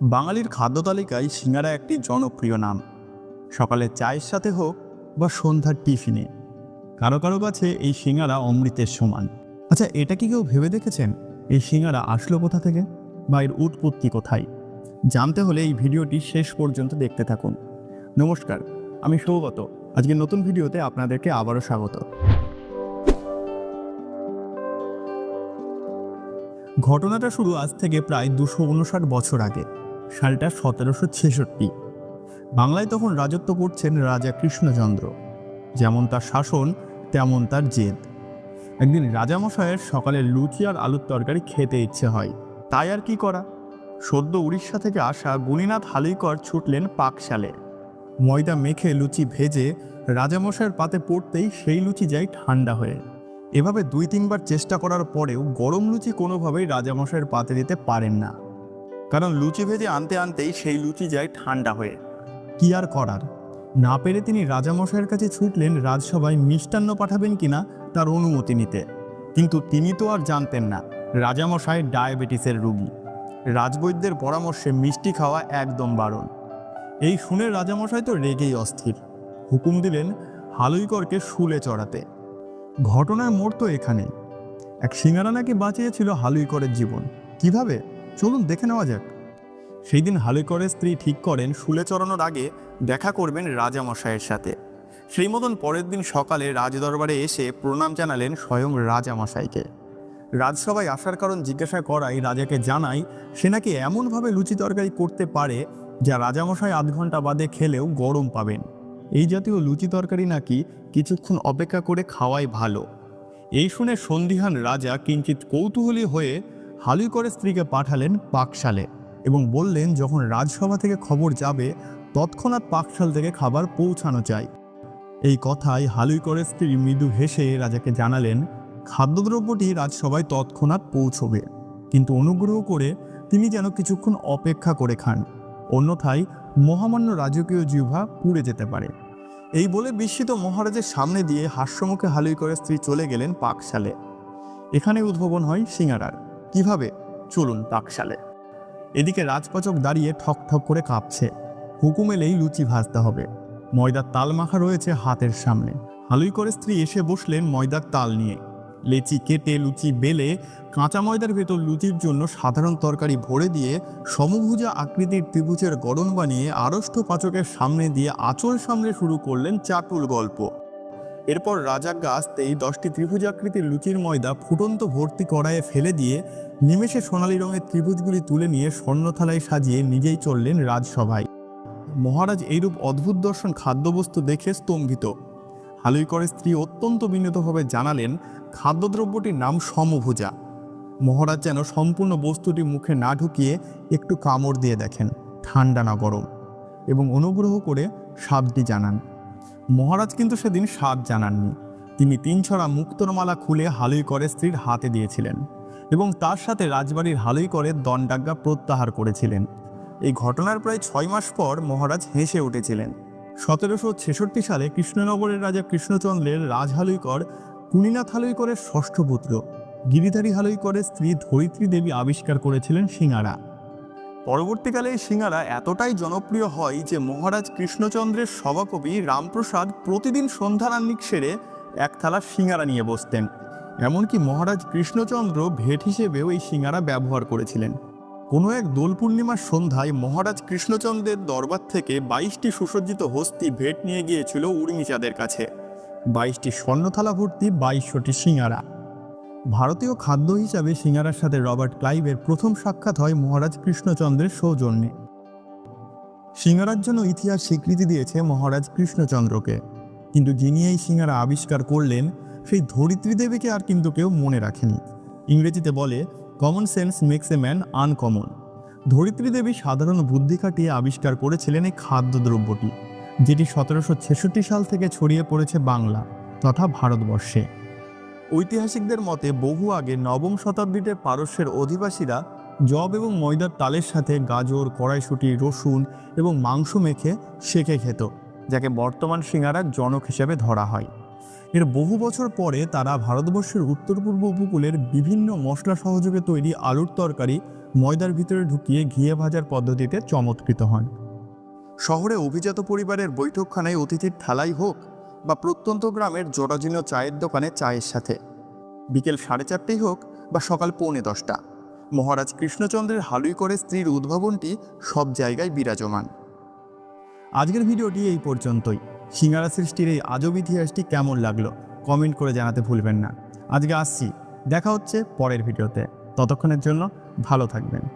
বাঙালির খাদ্য তালিকায় সিঙ্গারা একটি জনপ্রিয় নাম। সকালে চায়ের সাথে হোক বা সন্ধ্যার টিফিনে, কারও কারও কাছে এই সিঙ্গারা অমৃতের সমান। আচ্ছা এটা কি কেউ ভেবে দেখেছেন? এই সিঙ্গারা আসলো কোথা থেকে? বা এর উৎপত্তি কোথায়? জানতে হলে এই ভিডিওটি শেষ পর্যন্ত দেখতে থাকুন। নমস্কার, আমি সৌগত। আজকে নতুন ভিডিওতে আপনাদেরকে আবারও স্বাগত। ঘটনাটা শুরু আজ থেকে প্রায় দুশো উনষাট বছর আগে। সালটা সতেরোশো ছেষট্টি। বাংলায় তখন রাজত্ব করছেন রাজা কৃষ্ণচন্দ্র। যেমন তার শাসন, তেমন তার জেদ। একদিন রাজামশায়ের সকালে লুচি আর আলুর তরকারি খেতে ইচ্ছে হয়। তাই আর কি করা? সদ্য উড়িষ্যা থেকে আসা গুণীনাথ হালিকর ছুটলেন পাকশালে। ময়দা মেখে লুচি ভেজে রাজামশাইয়ের পাতে পড়তেই সেই লুচি যায় ঠান্ডা হয়ে। এভাবে দুই তিনবার চেষ্টা করার পরেও গরম লুচি কোনোভাবেই রাজামশাইয়ের পাতে দিতে পারেন না। কারণ লুচি ভেজে আনতে আনতেই সেই লুচি যায় ঠান্ডা হয়ে। কি আর করার? না পেরে তিনি রাজামশাইয়ের কাছে ছুটলেন, রাজসভায় মিষ্টান্ন পাঠাবেন কিনা তার অনুমতি নিতে। কিন্তু তিনি তো আর জানতেন না, রাজামশাই ডায়াবেটিসের রোগী। রাজবৈদ্যের পরামর্শে মিষ্টি খাওয়া একদম বারণ। এই শুনে রাজামশাই তো রেগেই অস্থির। হুকুম দিলেন হালুইকরকে শুলে চড়াতে। ঘটনার মোড় তো এখানে এক সিঙ্গারা নাকি বাঁচিয়েছিল হালুইকরের জীবন। কীভাবে? চলুন দেখে নেওয়া যাক। সেই দিন হালুইকরের স্ত্রী ঠিক করেন শুলে চড়ানোর আগে দেখা করবেন রাজামশাইয়ের সাথে। সেই মতন পরের দিন সকালে রাজদরবারে এসে প্রণাম জানালেন স্বয়ং রাজামশাইকে। রাজসভায় আসার কারণ জিজ্ঞাসা করাই রাজাকে জানাই সে নাকি এমনভাবে লুচি তরকারি করতে পারে যা রাজামশাই আধ ঘণ্টা বাদে খেলেও গরম পাবেন। এই জাতীয় লুচি তরকারি নাকি কিছুক্ষণ অপেক্ষা করে খাওয়াই ভালো। এই শুনে সন্দিহান রাজা কিঞ্চিত কৌতূহলী হয়ে হালুই করে স্ত্রীকে পাঠালেন পাকশালে এবং বললেন, যখন রাজসভা থেকে খবর যাবে, তৎক্ষণাৎ পাকশাল থেকে খাবার পৌঁছানো চাই। এই কথায় হালুই করে স্ত্রী মৃদু হেসে রাজাকে জানালেন, খাদ্যদ্রব্যটি রাজসভায় তৎক্ষণাৎ পৌঁছবে। কিন্তু অনুগ্রহ করে তিনি যেন কিছুক্ষণ অপেক্ষা করে খান, অন্যথায় মহামান্য রাজকীয় জিহ্বা পুড়ে যেতে পারে। এই বলে বিস্মিত মহারাজের সামনে দিয়ে হাস্যমুখে হালুই করে স্ত্রী চলে গেলেন পাকশালে। এখানে উদ্ভাবন হয় সিঙ্গারার। কীভাবে? চলুন পাকশালে। এদিকে রাজপাচক দাঁড়িয়ে ঠক ঠক করে কাঁপছে। হুকুম এলেই লুচি ভাজতে হবে। ময়দার তাল মাখা রয়েছে হাতের সামনে। হালুই করে স্ত্রী এসে বসলেন ময়দার তাল নিয়ে। লেচি কেটে লুচি বেলে কাঁচা ময়দার ভেতর লুচির জন্য সাধারণ তরকারি ভরে দিয়ে সমভুজা আকৃতির ত্রিভুজের গড়ন বানিয়ে আড়ষ্ট পাচকের সামনে দিয়ে আঁচল সামনে শুরু করলেন চাটুল গল্প। এরপর রাজাজ্ঞা আসতেই দশটি ত্রিভুজাকৃতির লুচির ময়দা ফুটন্ত ভর্তি কড়াইয়ে ফেলে দিয়ে নিমেষে সোনালি রঙের ত্রিভুজগুলি তুলে নিয়ে স্বর্ণথালায় সাজিয়ে নিজেই চললেন রাজসভায়। মহারাজ এইরূপ অদ্ভুত দর্শন খাদ্যবস্তু দেখে স্তম্ভিত। হালুইকরের স্ত্রী অত্যন্ত বিনীতভাবে জানালেন, খাদ্যদ্রব্যটির নাম সমভুজা। মহারাজ যেন সম্পূর্ণ বস্তুটি মুখে না ঢুকিয়ে একটু কামড় দিয়ে দেখেন ঠান্ডা না গরম। এবং অনুগ্রহ করে স্বাদটি জানান। মহারাজ কিন্তু সেদিন স্বাদ জানাননি। তিনি তিন ছড়া মুক্তরমালা খুলে হালুই করে স্ত্রীর হাতে দিয়েছিলেন এবং তার সাথে রাজবাড়ির হালুই করে দণ্ডাজ্ঞা প্রত্যাহার করেছিলেন। এই ঘটনার প্রায় ছয় মাস পর মহারাজ হেসে উঠেছিলেন। সতেরোশো ছেষট্টি সালে কৃষ্ণনগরের রাজা কৃষ্ণচন্দ্রের রাজ হালুইকর কুনিনাথ হালুইকরের ষষ্ঠ পুত্র। গিরিধারী হালুইকরের স্ত্রী ধরিত্রী দেবী আবিষ্কার করেছিলেন সিঙ্গারা। পরবর্তীকালে এই সিঙ্গারা এতটাই জনপ্রিয় হয় যে মহারাজ কৃষ্ণচন্দ্রের সভাকবি রামপ্রসাদ প্রতিদিন সন্ধ্যারান্নিক সেরে এক থালা সিঙ্গারা নিয়ে বসতেন। এমনকি মহারাজ কৃষ্ণচন্দ্র ভেট হিসেবেও এই সিঙ্গারা ব্যবহার করেছিলেন। কোনো এক দোল পূর্ণিমার সন্ধ্যায় মহারাজ কৃষ্ণচন্দ্রের দরবার থেকে বাইশটি সুসজ্জিত হস্তি ভেট নিয়ে গিয়েছিল উর্মিচাঁদের কাছে। বাইশটি স্বর্ণথালা ভর্তি বাইশশোটি সিঙ্গারা। ভারতীয় খাদ্য হিসাবে সিঙ্গারার সাথে রবার্ট ক্লাইভের প্রথম সাক্ষাৎ হয় মহারাজ কৃষ্ণচন্দ্রের সৌজন্যে। সিঙ্গারার জন্য ইতিহাস স্বীকৃতি দিয়েছে মহারাজ কৃষ্ণচন্দ্রকে। কিন্তু যিনি এই সিঙ্গারা আবিষ্কার করলেন, সেই ধরিত্রী দেবীকে আর কিন্তু কেউ মনে রাখেনি। ইংরেজিতে বলে common sense makes a man uncommon ধরিত্রী দেবী সাধারণ বুদ্ধি খাটিয়ে আবিষ্কার করেছিলেন এই খাদ্যদ্রব্যটি, যেটি সতেরোশো ছেষট্টি সাল থেকে ছড়িয়ে পড়েছে বাংলা, তথা ভারতবর্ষে। ঐতিহাসিকদের মতে, বহু আগে নবম শতাব্দীতে পারস্যের অধিবাসীরা জব এবং ময়দার তালের সাথে গাজর, কড়াইশুঁটি, রসুন এবং মাংস মেখে সেকে খেত, যাকে বর্তমান সিঙ্গারার জনক হিসেবে ধরা হয়। এর বহু বছর পরে তারা ভারতবর্ষের উত্তর পূর্ব উপকূলের বিভিন্ন মশলা সহযোগে তৈরি আলুর তরকারি ময়দার ভিতরে ঢুকিয়ে ঘিয়ে ভাজার পদ্ধতিতে চমৎকৃত হন। শহরে অভিজাত পরিবারের বৈঠকখানায় অতিথির থালাই হোক বা প্রত্যন্ত গ্রামের জরাজীর্ণ চায়ের দোকানে চায়ের সাথে। বিকেল সাড়ে চারটেই হোক বা সকাল পৌনে দশটা। মহারাজ কৃষ্ণচন্দ্রের হালুই করে স্ত্রীর উদ্ভাবনটি সব জায়গায় বিরাজমান। আজকের ভিডিওটি এই পর্যন্তই। সিঙ্গারা সৃষ্টির এই আজব ইতিহাসটি কেমন লাগল কমেন্ট করে জানাতে ভুলবেন না। আজকে আসছি। দেখা হচ্ছে পরের ভিডিওতে। ততক্ষণের জন্য ভালো থাকবেন।